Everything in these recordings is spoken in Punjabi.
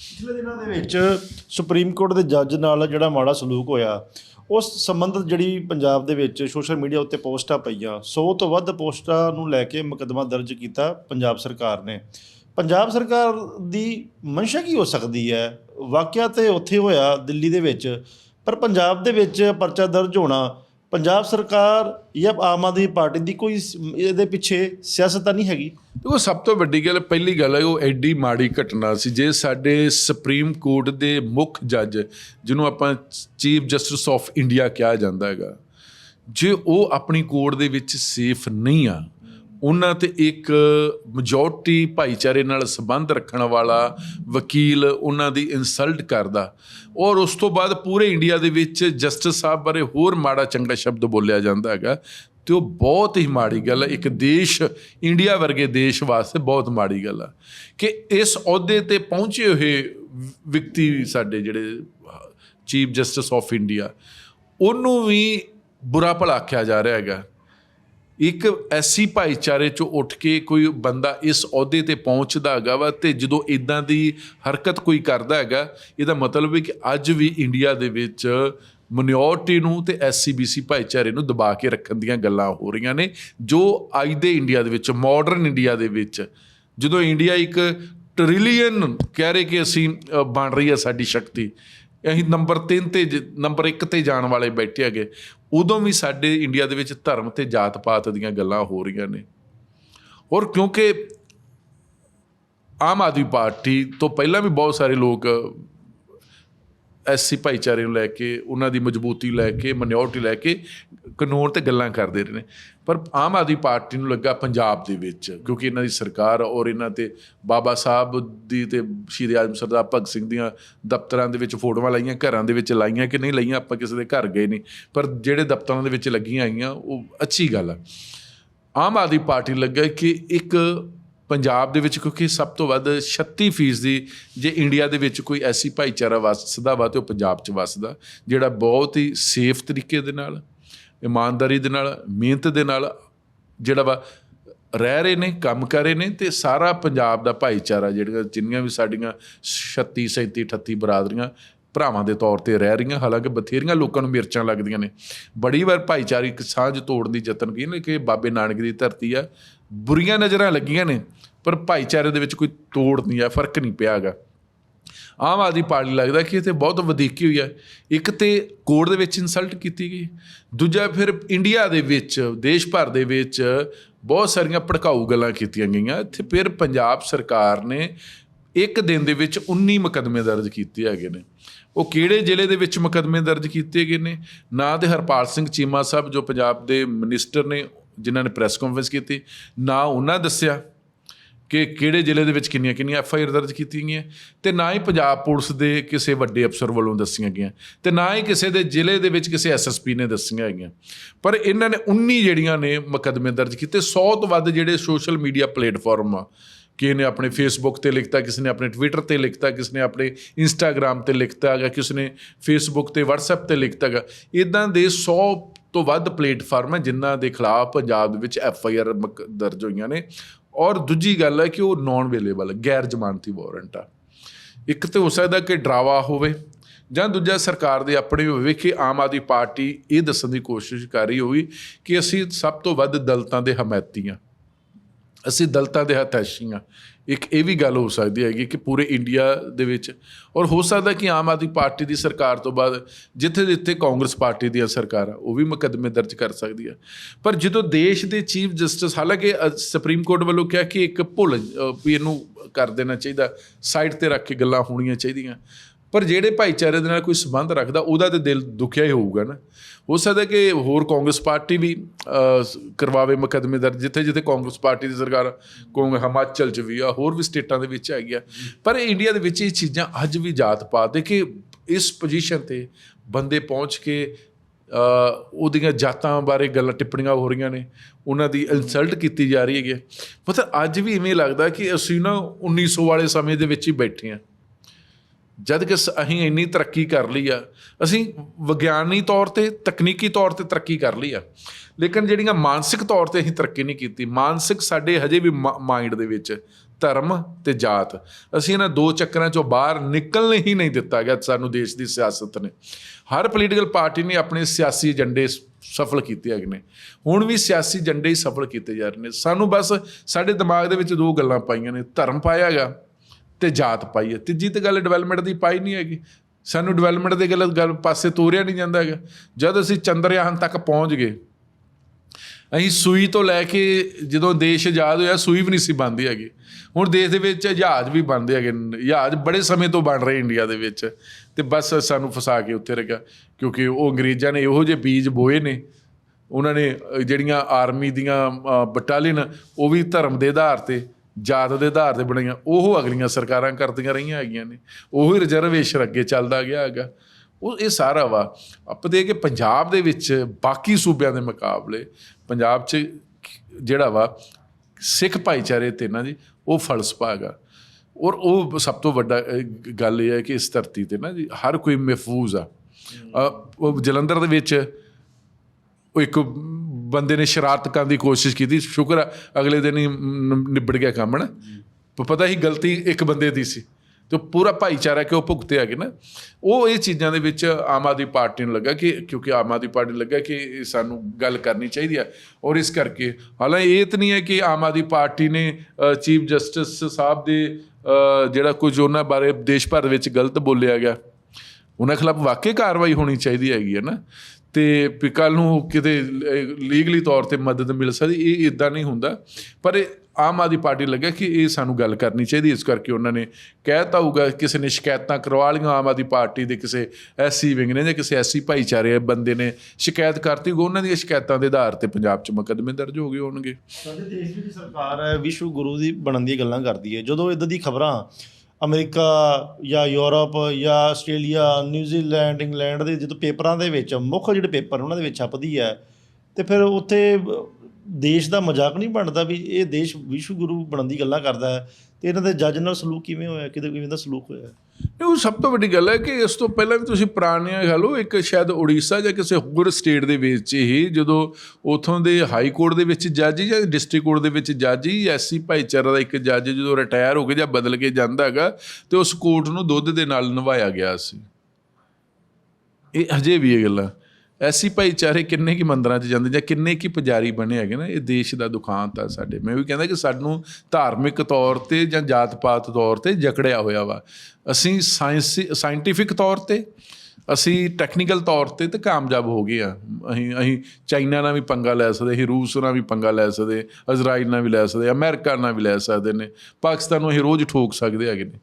ਪਿਛਲੇ ਦਿਨਾਂ ਦੇ ਵਿੱਚ ਸੁਪਰੀਮ ਕੋਰਟ ਦੇ ਜੱਜ ਨਾਲ ਜਿਹੜਾ ਮਾੜਾ ਸਲੂਕ ਹੋਇਆ, ਉਸ ਸੰਬੰਧਤ ਜਿਹੜੀ ਪੰਜਾਬ ਦੇ ਵਿੱਚ ਸੋਸ਼ਲ ਮੀਡੀਆ ਉੱਤੇ ਪੋਸਟਾਂ ਪਈਆਂ 100 ਤੋਂ ਵੱਧ ਪੋਸਟਾਂ ਨੂੰ ਲੈ ਕੇ ਮੁਕੱਦਮਾ ਦਰਜ ਕੀਤਾ ਪੰਜਾਬ ਸਰਕਾਰ ਨੇ। ਪੰਜਾਬ ਸਰਕਾਰ ਦੀ ਮਨਸ਼ਾ ਕੀ ਹੋ ਸਕਦੀ ਹੈ? ਵਾਕਿਆ ਤੇ ਉੱਥੇ ਹੋਇਆ ਦਿੱਲੀ ਦੇ ਵਿੱਚ, ਪਰ ਪੰਜਾਬ ਦੇ ਵਿੱਚ ਪਰਚਾ ਦਰਜ ਹੋਣਾ ਪੰਜਾਬ ਸਰਕਾਰ ਜਾਂ ਆਮ ਆਦਮੀ ਪਾਰਟੀ ਦੀ ਕੋਈ ਇਹਦੇ ਪਿੱਛੇ ਸਿਆਸਤ ਤਾਂ ਨਹੀਂ ਹੈਗੀ। ਦੇਖੋ, ਸਭ ਤੋਂ ਵੱਡੀ ਗੱਲ, ਪਹਿਲੀ ਗੱਲ ਹੈ, ਉਹ ਐਡੀ ਮਾੜੀ ਘਟਨਾ ਸੀ, ਜੇ ਸਾਡੇ ਸੁਪਰੀਮ ਕੋਰਟ ਦੇ ਮੁੱਖ ਜੱਜ, ਜਿਹਨੂੰ ਆਪਾਂ ਚੀਫ ਜਸਟਿਸ ਆਫ ਇੰਡੀਆ ਕਿਹਾ ਜਾਂਦਾ ਹੈਗਾ, ਜੇ ਉਹ ਆਪਣੀ ਕੋਰਟ ਦੇ ਵਿੱਚ ਸੇਫ ਨਹੀਂ ਆ ਉਹਨਾਂ ਤੇ ਇੱਕ ਮੈਜੋਰਟੀ ਭਾਈਚਾਰੇ ਨਾਲ ਸੰਬੰਧ ਰੱਖਣ ਵਾਲਾ ਵਕੀਲ ਉਹਨਾਂ ਦੀ ਇਨਸਲਟ ਕਰਦਾ। ਔਰ ਉਸ ਤੋਂ ਬਾਅਦ ਪੂਰੇ ਇੰਡੀਆ ਦੇ ਵਿੱਚ ਜਸਟਿਸ ਸਾਹਿਬ ਬਾਰੇ ਹੋਰ ਮਾੜਾ ਚੰਗਾ ਸ਼ਬਦ ਬੋਲਿਆ ਜਾਂਦਾ ਹੈਗਾ। ਤੇ ਉਹ ਬਹੁਤ ਹੀ ਮਾੜੀ ਗੱਲ ਹੈ। ਇੱਕ ਦੇਸ਼ ਇੰਡੀਆ ਵਰਗੇ ਦੇਸ਼ ਵਾਸਤੇ ਬਹੁਤ ਮਾੜੀ ਗੱਲ ਆ। ਕਿ ਇਸ ਅਹੁਦੇ ਤੇ ਪਹੁੰਚੇ ਹੋਏ ਵਿਅਕਤੀ ਸਾਡੇ ਜਿਹੜੇ ਚੀਫ ਜਸਟਿਸ ਆਫ ਇੰਡੀਆ ਉਹਨੂੰ ਵੀ ਬੁਰਾ ਭਲਾ ਆਖਿਆ ਜਾ ਰਿਹਾ ਹੈਗਾ। ਇੱਕ ਐਸੀ ਭਾਈਚਾਰੇ ਚੋਂ ਉੱਠ ਕੇ ਕੋਈ ਬੰਦਾ ਇਸ ਅਹੁਦੇ ਤੇ ਪਹੁੰਚਦਾ ਹੈਗਾ ਵਾ ਤੇ ਜਦੋਂ ਇਦਾਂ ਦੀ ਹਰਕਤ ਕੋਈ ਕਰਦਾ ਹੈਗਾ, ਇਹਦਾ ਮਤਲਬ ਹੈ ਕਿ ਅੱਜ ਵੀ ਇੰਡੀਆ ਦੇ ਵਿੱਚ ਮਿਨੋਰਟੀ ਨੂੰ ਤੇ ਐਸਸੀਬੀਸੀ ਭਾਈਚਾਰੇ ਨੂੰ ਦਬਾ ਕੇ ਰੱਖਣ ਦੀਆਂ ਗੱਲਾਂ ਹੋ ਰਹੀਆਂ ਨੇ, ਜੋ ਅੱਜ ਦੇ ਇੰਡੀਆ ਦੇ ਵਿੱਚ ਮਾਡਰਨ ਇੰਡੀਆ ਦੇ ਵਿੱਚ, ਜਦੋਂ ਇੰਡੀਆ ਇੱਕ ਟ੍ਰਿਲੀਅਨ ਕਹਿ ਰਹੇ ਕਿ ਅਸੀਂ ਬਣ ਰਹੀ ਹੈ ਸਾਡੀ ਸ਼ਕਤੀ ਅਸੀਂ ਨੰਬਰ 3 ਤੇ ਜ- ਨੰਬਰ 1 ਤੇ ਜਾਣ ਵਾਲੇ ਬੈਠੇ ਹੈਗੇ, ਉਦੋਂ ਵੀ ਸਾਡੇ ਇੰਡੀਆ ਦੇ ਵਿੱਚ ਧਰਮ ਤੇ ਜਾਤ ਪਾਤ ਦੀਆਂ ਗੱਲਾਂ ਹੋ ਰਹੀਆਂ ਨੇ। ਔਰ ਕਿਉਂਕਿ ਆਮ ਆਦਮੀ ਪਾਰਟੀ ਤੋਂ ਪਹਿਲਾਂ ਵੀ ਬਹੁਤ ਸਾਰੇ ਲੋਕ ਐਸਸੀ ਭਾਈਚਾਰੇ ਨੂੰ ਲੈ ਕੇ, ਉਹਨਾਂ ਦੀ ਮਜ਼ਬੂਤੀ ਲੈ ਕੇ ਮਨਿਓਰਟੀ ਲੈ ਕੇ ਕਾਨੂੰਨ ਤੇ ਗੱਲਾਂ ਕਰਦੇ ਰਹੇ ਨੇ। ਪਰ ਆਮ ਆਦਮੀ ਪਾਰਟੀ ਨੂੰ ਲੱਗਾ ਪੰਜਾਬ ਦੇ ਵਿੱਚ, ਕਿਉਂਕਿ ਇਹਨਾਂ ਦੀ ਸਰਕਾਰ ਔਰ ਇਹਨਾਂ ਤੇ ਬਾਬਾ ਸਾਹਿਬ ਦੀ ਤੇ ਸ਼ਹੀਦ ਆਜ਼ਮ ਸਰਦਾਰ ਭਗਤ ਸਿੰਘ ਦੀਆਂ ਦਫ਼ਤਰਾਂ ਦੇ ਵਿੱਚ ਫੋਟੋਆਂ ਲਾਈਆਂ, ਘਰਾਂ ਦੇ ਵਿੱਚ ਲਾਈਆਂ ਕਿ ਨਹੀਂ ਲਾਈਆਂ, ਆਪਾਂ ਕਿਸੇ ਦੇ ਘਰ ਗਏ ਨਹੀਂ। ਪਰ ਜਿਹੜੇ ਦਫ਼ਤਰਾਂ ਦੇ ਵਿੱਚ ਲੱਗੀਆਂ ਆਈਆਂ, ਉਹ ਅੱਛੀ ਗੱਲ ਆ। ਆਮ ਆਦਮੀ ਪਾਰਟੀ ਲੱਗਾ ਕਿ ਇੱਕ ਪੰਜਾਬ ਦੇ ਵਿੱਚ ਕਿਉਂਕਿ ਸਭ ਤੋਂ ਵੱਧ 36% ਦੀ ਜੇ ਇੰਡੀਆ ਦੇ ਵਿੱਚ ਕੋਈ ਐਸੀ ਭਾਈਚਾਰਾ ਵਸਦਾ ਵਾ ਤੇ ਉਹ ਪੰਜਾਬ 'ਚ ਵਸਦਾ, ਜਿਹੜਾ ਬਹੁਤ ਹੀ ਸੇਫ ਤਰੀਕੇ ਦੇ ਨਾਲ, ਇਮਾਨਦਾਰੀ ਦੇ ਨਾਲ, ਮਿਹਨਤ ਦੇ ਨਾਲ ਜਿਹੜਾ ਵਾ ਰਹਿ ਰਹੇ ਨੇ, ਕੰਮ ਕਰ ਰਹੇ ਨੇ ਤੇ ਸਾਰਾ ਪੰਜਾਬ ਦਾ ਭਾਈਚਾਰਾ ਜਿਹੜੀਆਂ ਜਿੰਨੀਆਂ ਵੀ ਸਾਡੀਆਂ 36 37 38 ਬਰਾਦਰੀਆਂ ਭਰਾਵਾਂ ਦੇ ਤੌਰ ਤੇ ਰਹਿ ਰਹੀਆਂ, ਹਾਲਾਂਕਿ ਬਥੇਰੀਆਂ ਲੋਕਾਂ ਨੂੰ ਮਿਰਚਾਂ ਲੱਗਦੀਆਂ ਨੇ। ਬੜੀ ਵਾਰ ਭਾਈਚਾਰਕ ਸਾਂਝ ਤੋੜਨ ਦੀ ਯਤਨ ਕੀ ਨੇ ਕਿ ਬਾਬੇ ਨਾਨਕ ਦੀ ਧਰਤੀ ਆ ਬੁਰੀਆਂ ਨਜ਼ਰਾਂ ਲੱਗੀਆਂ ਨੇ, ਪਰ ਭਾਈਚਾਰੇ ਦੇ ਵਿੱਚ ਕੋਈ ਤੋੜ ਨਹੀਂ ਆ, ਫ਼ਰਕ ਨਹੀਂ ਪਿਆਗਾ ਆਮ ਆਦਮੀ ਪਾਰਟੀ ਲੱਗਦਾ ਕਿ ਇੱਥੇ ਬਹੁਤ ਵਧੀਕੀ ਹੋਈ ਹੈ ਇੱਕ ਤੇ ਕੋਰਟ ਦੇ ਵਿੱਚ ਇਨਸਲਟ ਕੀਤੀ ਗਈ, ਦੂਜਾ ਫਿਰ ਇੰਡੀਆ ਦੇ ਵਿੱਚ, ਦੇਸ਼ ਭਰ ਦੇ ਵਿੱਚ ਬਹੁਤ ਸਾਰੀਆਂ ਭੜਕਾਊ ਗੱਲਾਂ ਕੀਤੀਆਂ ਗਈਆਂ। ਇੱਥੇ ਫਿਰ ਪੰਜਾਬ ਸਰਕਾਰ ਨੇ ਇੱਕ ਦਿਨ ਦੇ ਵਿੱਚ 19 ਮੁਕੱਦਮੇ ਦਰਜ ਕੀਤੇ ਹੈਗੇ ਨੇ। ਉਹ ਕਿਹੜੇ ਜ਼ਿਲ੍ਹੇ ਦੇ ਵਿੱਚ ਮੁਕੱਦਮੇ ਦਰਜ ਕੀਤੇ ਗਏ ਨੇ? ਨਾ ਤੇ ਹਰਪਾਲ ਸਿੰਘ ਚੀਮਾ ਸਾਹਿਬ, ਜੋ ਪੰਜਾਬ ਦੇ ਮਿਨਿਸਟਰ ਨੇ ਜਿਨ੍ਹਾਂ ਨੇ ਪ੍ਰੈਸ ਕਾਨਫਰੰਸ ਕੀਤੀ, ਨਾ ਉਹਨਾਂ ਦੱਸਿਆ ਕਿ ਕਿਹੜੇ ਜ਼ਿਲ੍ਹੇ ਦੇ ਵਿੱਚ ਕਿੰਨੀਆਂ ਕਿੰਨੀਆਂ ਐਫ ਆਈ ਆਰ ਦਰਜ ਕੀਤੀਆਂ ਗਈਆਂ, ਤੇ ਨਾ ਹੀ ਪੰਜਾਬ ਪੁਲਿਸ ਦੇ ਕਿਸੇ ਵੱਡੇ ਅਫਸਰ ਵੱਲੋਂ ਦੱਸੀਆਂ ਗਈਆਂ, ਤੇ ਨਾ ਹੀ ਕਿਸੇ ਦੇ ਜ਼ਿਲ੍ਹੇ ਦੇ ਵਿੱਚ ਕਿਸੇ ਐਸਐਸਪੀ ਨੇ ਦੱਸੀਆਂ ਹੈਗੀਆਂ ਪਰ ਇਹਨਾਂ ਨੇ 19 ਜਿਹੜੀਆਂ ਨੇ ਮੁਕੱਦਮੇ ਦਰਜ ਕੀਤੇ 100 ਤੋਂ ਵੱਧ ਜਿਹੜੇ ਸੋਸ਼ਲ ਮੀਡੀਆ ਪਲੇਟਫਾਰਮ ਆ ਕਿਸੇ ਨੇ ਆਪਣੇ ਫੇਸਬੁੱਕ ਤੇ ਲਿਖਤਾ, ਕਿਸੇ ਨੇ ਆਪਣੇ ਟਵਿੱਟਰ ਤੇ ਲਿਖਤਾ, ਕਿਸੇ ਨੇ ਆਪਣੇ ਇੰਸਟਾਗ੍ਰam ਤੇ ਲਿਖਤਾ ਹੈਗਾ, ਕਿਸੇ ਨੇ ਫੇਸਬੁੱਕ ਤੇ WhatsApp ਤੇ ਲਿਖਤਾ ਹੈਗਾ ਇਦਾਂ ਦੇ 100 ਤੋਂ ਵੱਧ ਪਲੇਟਫਾਰਮ ਹੈ ਜਿਨ੍ਹਾਂ ਦੇ ਖਿਲਾਫ ਪੰਜਾਬ ਦੇ ਵਿੱਚ ਐਫ ਆਈ ਆਰ ਦਰਜ ਹੋਈਆਂ ਨੇ। ਔਰ ਦੂਜੀ ਗੱਲ ਹੈ ਕਿ ਉਹ ਨਾਨ ਅਵੇਲੇਬਲ ਗੈਰ ਜ਼ਮਾਨਤੀ ਵਾਰੰਟ ਆ। ਇੱਕ ਤੇ ਹੋ ਸਕਦਾ ਕਿ ਡਰਾਵਾ ਹੋਵੇ ਜਾਂ ਦੂਜਾ ਸਰਕਾਰ ਦੇ ਆਪਣੇ ਹੋਵੇ ਕਿ ਆਮ ਆਦਮੀ ਪਾਰਟੀ ਇਹ ਦੱਸਣ ਦੀ ਕੋਸ਼ਿਸ਼ ਕਰ ਰਹੀ ਹੋਈ ਕਿ ਅਸੀਂ ਸਭ ਤੋਂ ਵੱਧ ਦਲਤਾਂ ਦੇ ਹਮਾਇਤੀ ਹਾਂ। ਅਸੀਂ ਦਲਤਾਂ ਦੇ ਹਤੈਸ਼ੀ ਹਾਂ ਇੱਕ ਇਹ ਵੀ ਗੱਲ ਹੋ ਸਕਦੀ ਹੈਗੀ ਕਿ ਪੂਰੇ ਇੰਡੀਆ ਦੇ ਵਿੱਚ ਔਰ ਹੋ ਸਕਦਾ ਕਿ ਆਮ ਆਦਮੀ ਪਾਰਟੀ ਦੀ ਸਰਕਾਰ ਤੋਂ ਬਾਅਦ ਜਿੱਥੇ ਜਿੱਥੇ ਕਾਂਗਰਸ ਪਾਰਟੀ ਦੀਆਂ ਸਰਕਾਰਾਂ, ਉਹ ਵੀ ਮੁਕੱਦਮੇ ਦਰਜ ਕਰ ਸਕਦੀ ਹੈ। ਪਰ ਜਦੋਂ ਦੇਸ਼ ਦੇ ਚੀਫ ਜਸਟਿਸ, ਹਾਲਾਂਕਿ ਸੁਪਰੀਮ ਕੋਰਟ ਵੱਲੋਂ ਕਿਹਾ ਕਿ ਇੱਕ ਭੁੱਲ ਵੀ ਇਹਨੂੰ ਕਰ ਦੇਣਾ ਚਾਹੀਦਾ, ਸਾਈਡ ਤੇ ਰੱਖ ਕੇ ਗੱਲਾਂ ਹੋਣੀਆਂ ਚਾਹੀਦੀਆਂ ਪਰ ਜਿਹੜੇ ਭਾਈਚਾਰੇ ਦੇ ਨਾਲ ਕੋਈ ਸੰਬੰਧ ਰੱਖਦਾ, ਉਹਦਾ ਤੇ ਦਿਲ ਦੁਖਿਆ ਹੀ ਹੋਊਗਾ ਨਾ। ਹੋ ਸਕਦਾ ਕਿ ਹੋਰ ਕਾਂਗਰਸ ਪਾਰਟੀ ਵੀ ਕਰਵਾਵੇ ਮੁਕੱਦਮੇ ਦਰਜ, ਜਿੱਥੇ ਜਿੱਥੇ ਕਾਂਗਰਸ ਪਾਰਟੀ ਦੀ ਸਰਕਾਰ ਕਾਂਗ ਹਿਮਾਚਲ ਚ ਵੀ ਆ, ਹੋਰ ਵੀ ਸਟੇਟਾਂ ਦੇ ਵਿੱਚ ਹੈਗੀ ਆ। ਪਰ ਇੰਡੀਆ ਦੇ ਵਿੱਚ ਇਹ ਚੀਜ਼ਾਂ ਅੱਜ ਵੀ ਜਾਤ ਪਾਤ ਦੇ ਕਿ ਇਸ ਪੋਜੀਸ਼ਨ ਤੇ ਬੰਦੇ ਪਹੁੰਚ ਕੇ ਉਹਦੀਆਂ ਜਾਤਾਂ ਬਾਰੇ ਗੱਲਾਂ ਟਿੱਪਣੀਆਂ ਹੋ ਰਹੀਆਂ ਨੇ, ਉਹਨਾਂ ਦੀ ਇਨਸਲਟ ਕੀਤੀ ਜਾ ਰਹੀ ਹੈਗੀ ਮਤਲਬ ਅੱਜ ਵੀ ਇਵੇਂ ਲੱਗਦਾ ਕਿ ਅਸੀਂ ਨਾ 1900 ਵਾਲੇ ਸਮੇਂ ਦੇ ਵਿੱਚ ਹੀ ਬੈਠੇ ਹਾਂ ਜਦ ਕਿ ਸ- ਅਸੀਂ ਇੰਨੀ ਤਰੱਕੀ ਕਰ ਲਈ ਆ, ਅਸੀਂ ਵਿਗਿਆਨੀ ਤੌਰ ਤੇ, ਤਕਨੀਕੀ ਤੌਰ ਤੇ ਤਰੱਕੀ ਕਰ ਲਈ ਆ। ਲੇਕਿਨ ਜਿਹੜੀਆਂ ਮਾਨਸਿਕ ਤੌਰ ਤੇ ਅਸੀਂ ਤਰੱਕੀ ਨਹੀਂ ਕੀਤੀ, ਮਾਨਸਿਕ ਸਾਡੇ ਹਜੇ ਵੀ ਮਾਈਂਡ ਦੇ ਵਿੱਚ ਧਰਮ ਤੇ ਜਾਤ। ਅਸੀਂ ਇਹਨਾਂ ਦੋ ਚੱਕਰਾਂ ਚੋਂ ਬਾਹਰ ਨਿਕਲਣ ਹੀ ਨਹੀਂ ਦਿੱਤਾ ਗਿਆ ਸਾਨੂੰ ਦੇਸ਼ ਦੀ ਸਿਆਸਤ ਨੇ। ਹਰ ਪੋਲੀਟੀਕਲ ਪਾਰਟੀ ਨੇ ਆਪਣੇ ਸਿਆਸੀ ਏਜੰਡੇ ਸਫਲ ਕੀਤੇ ਹੈਗੇ ਨੇ। ਹੁਣ ਵੀ ਸਿਆਸੀ ਏਜੰਡੇ ਹੀ ਸਫਲ ਕੀਤੇ ਜਾ ਰਹੇ ਨੇ। ਸਾਨੂੰ ਬਸ ਸਾਡੇ ਦਿਮਾਗ ਦੇ ਵਿੱਚ ਦੋ ਗੱਲਾਂ ਪਾਈਆਂ ਨੇ। ਧਰਮ ਪਾਇਆ ਹੈਗਾ ਤੇ ਜਾਤ ਪਾਈ ਹੈ। ਤੀਜੀ ਤੇ ਗੱਲ ਡਿਵੈਲਪਮੈਂਟ ਦੀ ਪਾਈ ਨਹੀਂ ਹੈਗੀ। ਸਾਨੂੰ ਡਿਵੈਲਪਮੈਂਟ ਦੇ ਗਲਤ ਗੱਲ ਪਾਸੇ ਤੋਰਿਆ ਨਹੀਂ ਜਾਂਦਾ ਹੈਗਾ। ਜਦ ਅਸੀਂ ਚੰਦਰਯਾਨ ਤੱਕ ਪਹੁੰਚ ਗਏ, ਅਸੀਂ ਸੂਈ ਤੋਂ ਲੈ ਕੇ ਜਦੋਂ ਦੇਸ਼ ਆਜ਼ਾਦ ਹੋਇਆ, ਸੂਈ ਵੀ ਨਹੀਂ ਸੀ ਬੰਦੀ ਹੈਗੀ। ਹੁਣ ਦੇਸ਼ ਦੇ ਵਿੱਚ ਜਹਾਜ਼ ਵੀ ਬਣਦੇ ਹੈਗੇ ਜਹਾਜ਼ ਬੜੇ ਸਮੇਂ ਤੋਂ ਬਣ ਰਹੇ ਇੰਡੀਆ ਦੇ ਵਿੱਚ। ਤੇ ਬਸ ਸਾਨੂੰ ਫਸਾ ਕੇ ਉੱਥੇ ਰੱਖਿਆ। ਕਿਉਂਕਿ ਉਹ ਅੰਗਰੇਜ਼ਾਂ ਨੇ ਇਹੋ ਜਿਹੇ ਬੀਜ ਬੋਏ ਨੇ। ਉਹਨਾਂ ਨੇ ਜਿਹੜੀਆਂ ਆਰਮੀ ਦੀਆਂ ਬਟਾਲੀਅਨ ਉਹ ਵੀ ਧਰਮ ਦੇ ਆਧਾਰ ਤੇ ਜਾਤ ਦੇ ਆਧਾਰ ਤੇ ਬਣਾਈਆਂ ਉਹ ਅਗਲੀਆਂ ਸਰਕਾਰਾਂ ਕਰਦੀਆਂ ਰਹੀਆਂ ਹੈਗੀਆਂ ਨੇ। ਉਹ ਹੀ ਰਿਜ਼ਰਵੇਸ਼ਨ ਅੱਗੇ ਚੱਲਦਾ ਗਿਆ ਹੈਗਾ। ਉਹ ਇਹ ਸਾਰਾ ਵਾ। ਆਪਾਂ ਦੇ ਕਿ ਪੰਜਾਬ ਦੇ ਵਿੱਚ ਬਾਕੀ ਸੂਬਿਆਂ ਦੇ ਮੁਕਾਬਲੇ ਪੰਜਾਬ 'ਚ ਜਿਹੜਾ ਵਾ ਸਿੱਖ ਭਾਈਚਾਰੇ ਤੇ ਨਾ ਜੀ ਉਹ ਫਲਸਫਾ ਹੈਗਾ। ਔਰ ਉਹ ਸਭ ਤੋਂ ਵੱਡਾ ਗੱਲ ਇਹ ਹੈ ਕਿ ਇਸ ਧਰਤੀ ਤੇ ਨਾ ਜੀ ਹਰ ਕੋਈ ਮਹਿਫੂਜ਼ ਆ। ਉਹ ਜਲੰਧਰ ਦੇ ਵਿੱਚ ਉਹ ਇੱਕ ਬੰਦੇ ਨੇ ਸ਼ਰਾਰਤ ਕਰਨ ਦੀ ਕੋਸ਼ਿਸ਼ ਕੀਤੀ, ਸ਼ੁਕਰ ਆ, ਅਗਲੇ ਦਿਨ ਹੀ ਨ- ਨਿਬੜ ਗਿਆ ਕੰਮ ਨਾ ਪਤਾ ਹੀ ਗਲਤੀ ਇੱਕ ਬੰਦੇ ਦੀ ਸੀ, ਤੇ ਉਹ ਪੂਰਾ ਭਾਈਚਾਰਾ ਕਿ ਉਹ ਭੁਗਤੇ ਹੈਗੇ ਨਾ? ਉਹ ਇਹ ਚੀਜ਼ਾਂ ਦੇ ਵਿੱਚ ਆਮ ਆਦਮੀ ਪਾਰਟੀ ਨੂੰ ਲੱਗਾ ਕਿ, ਕਿਉਂਕਿ ਆਮ ਆਦਮੀ ਪਾਰਟੀ ਲੱਗਾ ਕਿ ਇਹ ਸਾਨੂੰ ਗੱਲ ਕਰਨੀ ਚਾਹੀਦੀ ਹੈ ਔਰ ਇਸ ਕਰਕੇ, ਹਾਲਾਂਕਿ ਇਹ ਤਾਂ ਨਹੀਂ ਹੈ ਕਿ ਆਮ ਆਦਮੀ ਪਾਰਟੀ ਨੇ ਚੀਫ ਜਸਟਿਸ ਸਾਹਿਬ ਦੇ ਜਿਹੜਾ ਕੁਝ ਉਹਨਾਂ ਬਾਰੇ ਦੇਸ਼ ਭਰ ਵਿੱਚ ਗਲਤ ਬੋਲਿਆ ਗਿਆ, ਉਹਨਾਂ ਖਿਲਾਫ ਵਾਕਈ ਕਾਰਵਾਈ ਹੋਣੀ ਚਾਹੀਦੀ ਹੈਗੀ ਹੈ ਨਾ? ਤੇ ਵੀ ਕੱਲ ਨੂੰ ਕਿਤੇ ਲੀਗਲੀ ਤੌਰ ਤੇ ਮਦਦ ਮਿਲ ਸਕਦੀ, ਇਹ ਇਦਾਂ ਨਹੀਂ ਹੁੰਦਾ। ਪਰ ਆਮ ਆਦਮੀ ਪਾਰਟੀ ਲੱਗਿਆ ਕਿ ਇਹ ਸਾਨੂੰ ਗੱਲ ਕਰਨੀ ਚਾਹੀਦੀ ਇਸ ਕਰਕੇ ਉਹਨਾਂ ਨੇ ਕਹਿਤਾ ਹੋਊਗਾ, ਕਿਸੇ ਨੇ ਸ਼ਿਕਾਇਤਾਂ ਕਰਵਾ ਲਈਆਂ ਆਮ ਆਦਮੀ ਪਾਰਟੀ ਦੇ ਕਿਸੇ ਐਸਸੀ ਵਿੰਗ ਨੇ ਜਾਂ ਕਿਸੇ ਐਸਸੀ ਭਾਈਚਾਰੇ ਬੰਦੇ ਨੇ ਸ਼ਿਕਾਇਤ ਕਰਤੀ ਹੋਊ, ਉਹਨਾਂ ਦੀਆਂ ਸ਼ਿਕਾਇਤਾਂ ਦੇ ਆਧਾਰ ਤੇ ਪੰਜਾਬ 'ਚ ਮੁਕੱਦਮੇ ਦਰਜ ਹੋ ਗਏ ਹੋਣਗੇ। ਸਾਡੇ ਦੇਸ਼ ਦੀ ਸਰਕਾਰ ਹੈ, ਵਿਸ਼ਵ ਗੁਰੂ ਦੀ ਬਣਨ ਦੀਆਂ ਗੱਲਾਂ ਕਰਦੀ ਹੈ। ਜਦੋਂ ਇਦਾਂ ਦੀ ਖਬਰਾਂ ਅਮਰੀਕਾ ਜਾਂ ਯੂਰਪ ਜਾਂ ਆਸਟ੍ਰੇਲੀਆ ਨਿਊਜ਼ੀਲੈਂਡ ਇੰਗਲੈਂਡ ਦੇ ਜਦੋਂ ਪੇਪਰਾਂ ਦੇ ਵਿੱਚ, ਮੁੱਖ ਜਿਹੜੇ ਪੇਪਰ ਉਹਨਾਂ ਦੇ ਵਿੱਚ ਛਪਦੀ ਹੈ। ਤੇ ਫਿਰ ਉੱਥੇ ਦੇਸ਼ ਦਾ ਮਜ਼ਾਕ ਨਹੀਂ ਬਣਦਾ ਵੀ ਇਹ ਦੇਸ਼ ਵਿਸ਼ਵ ਗੁਰੂ ਬਣਨ ਦੀ ਗੱਲਾਂ ਕਰਦਾ ਹੈ। ਤੇ ਇਹਨਾਂ ਦੇ ਜੱਜ ਨਾਲ ਸਲੂਕ ਕਿਵੇਂ ਹੋਇਆ? ਕਿਤੇ ਕਿਵੇਂ ਦਾ ਸਲੂਕ ਹੋਇਆ? ਉਹ ਸਭ ਤੋਂ ਵੱਡੀ ਗੱਲ ਹੈ ਕਿ ਇਸ ਤੋਂ ਪਹਿਲਾਂ ਵੀ ਤੁਸੀਂ ਪੁਰਾਣੀਆਂ ਗੱਲ ਲਓ, ਇੱਕ ਸ਼ਾਇਦ ਉੜੀਸਾ ਜਾਂ ਕਿਸੇ ਹੋਰ ਸਟੇਟ ਦੇ ਵਿੱਚ ਹੀ ਜਦੋਂ ਉਥੋਂ ਦੇ ਹਾਈ ਕੋਰਟ ਦੇ ਵਿੱਚ ਜੱਜ ਜਾਂ ਡਿਸਟ੍ਰਿਕਟ ਕੋਰਟ ਦੇ ਵਿੱਚ ਜੱਜ ਹੀ ਐਸੀ ਭਾਈਚਾਰਾ ਦਾ ਇੱਕ ਜੱਜ ਜਦੋਂ ਰਿਟਾਇਰ ਹੋ ਕੇ ਜਾਂ ਬਦਲ ਕੇ ਜਾਂਦਾ ਹੈਗਾ, ਤੇ ਉਸ ਕੋਰਟ ਨੂੰ ਦੁੱਧ ਦੇ ਨਾਲ ਨਵਾਇਆ ਗਿਆ ਸੀ। ਇਹ ਹਜੇ ਵੀ ਇਹ ਗੱਲਾਂ। ਐਸੀ ਭਾਈਚਾਰੇ ਕਿੰਨੇ ਕੀ ਮੰਦਰਾਂ 'ਚ ਜਾਂਦੇ ਜਾਂ ਕਿੰਨੇ ਕੀ ਪੁਜਾਰੀ ਬਣੇ ਹੈਗੇ ਨਾ, ਇਹ ਦੇਸ਼ ਦਾ ਦੁਖਾਂਤ ਆ ਸਾਡੇ। ਮੈਂ ਵੀ ਕਹਿੰਦਾ ਕਿ ਸਾਨੂੰ ਧਾਰਮਿਕ ਤੌਰ ਤੇ ਜਾਂ ਜਾਤ-ਪਾਤ ਤੌਰ ਤੇ ਜਕੜਿਆ ਹੋਇਆ ਵਾ। ਅਸੀਂ ਸਾਇੰਸ, ਸਾਇੰਟੀਫਿਕ ਤੌਰ ਤੇ, ਅਸੀਂ ਟੈਕਨੀਕਲ ਤੌਰ ਤੇ ਤਾਂ ਕਾਮਯਾਬ ਹੋ ਗਏ ਆ। ਅਸੀਂ ਅਸੀਂ ਚਾਈਨਾ ਨਾਲ ਵੀ ਪੰਗਾ ਲੈ ਸਕਦੇ, ਅਸੀਂ ਰੂਸ ਨਾਲ ਵੀ ਪੰਗਾ ਲੈ ਸਕਦੇ ਅਜ਼ਰਾਈਲ ਨਾਲ ਵੀ ਲੈ ਸਕਦੇ, ਅਮਰੀਕਾ ਨਾਲ ਵੀ ਲੈ ਸਕਦੇ ਨੇ। ਪਾਕਿਸਤਾਨ ਨੂੰ ਅਸੀਂ ਰੋਜ਼ ਠੋਕ ਸਕਦੇ ਹੈਗੇ ਨੇ।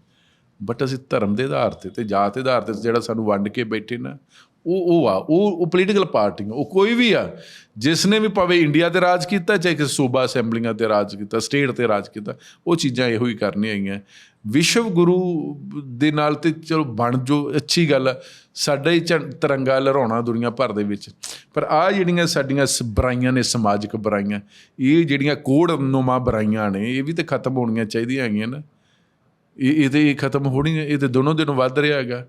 ਬਟ ਅਸੀਂ ਧਰਮ ਦੇ ਆਧਾਰ ਤੇ ਤੇ ਜਾਤ ਦੇ ਆਧਾਰ ਤੇ ਜਿਹੜਾ ਸਾਨੂੰ ਵੰਡ ਕੇ ਬੈਠੇ ਨਾ ਉਹ ਉਹ ਆ, ਉਹ ਉਹ ਪੋਲੀਟੀਕਲ ਪਾਰਟੀਆਂ ਉਹ ਕੋਈ ਵੀ ਆ ਜਿਸ ਨੇ ਵੀ ਭਾਵੇਂ ਇੰਡੀਆ ਤੇ ਰਾਜ ਕੀਤਾ, ਚਾਹੇ ਕਿਸੇ ਸੂਬਾ ਅਸੈਂਬਲੀਆਂ ਤੇ ਰਾਜ ਕੀਤਾ ਸਟੇਟ ਤੇ ਰਾਜ ਕੀਤਾ, ਉਹ ਚੀਜ਼ਾਂ ਇਹੋ ਹੀ ਕਰਨੀਆਂ ਹੈਗੀਆਂ ਵਿਸ਼ਵ ਗੁਰੂ ਦੇ ਨਾਲ ਤੇ ਚਲੋ ਬਣ ਜੋ, ਅੱਛੀ ਗੱਲ ਆ, ਸਾਡਾ ਹੀ ਝੰ- ਤਿਰੰਗਾ ਲਹਿਰਾਉਣਾ ਦੁਨੀਆ ਭਰ ਦੇ ਵਿੱਚ। ਪਰ ਆ ਜਿਹੜੀਆਂ ਸਾਡੀਆਂ ਸ- ਬੁਰਾਈਆਂ ਨੇ, ਸਮਾਜਿਕ ਬੁਰਾਈਆਂ, ਇਹ ਜਿਹੜੀਆਂ ਕੋੜ ਨੁਮਾ ਬੁਰਾਈਆਂ ਨੇ, ਇਹ ਵੀ ਤੇ ਖਤਮ ਹੋਣੀਆਂ ਚਾਹੀਦੀਆਂ ਹੈਗੀਆਂ ਨਾ। ਇਹ ਇਹ ਤੇ ਖਤਮ ਹੋਣੀ ਇਹ ਤੇ ਦੋਨੋਂ ਦਿਨ ਵੱਧ ਰਿਹਾ ਹੈਗਾ।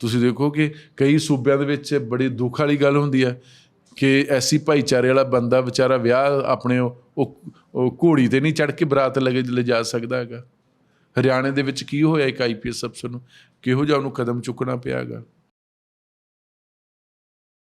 ਤੁਸੀਂ ਦੇਖੋ ਕਿ ਕਈ ਸੂਬਿਆਂ ਦੇ ਵਿੱਚ ਬੜੀ ਦੁੱਖ ਵਾਲੀ ਗੱਲ ਹੁੰਦੀ ਹੈ ਕਿ ਐਸੀ ਭਾਈਚਾਰੇ ਵਾਲਾ ਬੰਦਾ ਵਿਚਾਰਾ ਵਿਆਹ ਆਪਣੇ ਉਹ ਘੋੜੀ ਤੇ ਨਹੀਂ ਚੜ ਕੇ ਬਰਾਤ ਲਗੇ ਲਿਜਾ ਸਕਦਾ ਹੈਗਾ। ਹਰਿਆਣੇ ਦੇ ਵਿੱਚ ਕੀ ਹੋਇਆ ਇੱਕ ਆਈਪੀਐਸ ਅਫਸਰ ਨੂੰ? ਕਿਹੋ ਜਿਹਾ ਉਹਨੂੰ ਕਦਮ ਚੁੱਕਣਾ ਪਿਆ ਹੈਗਾ?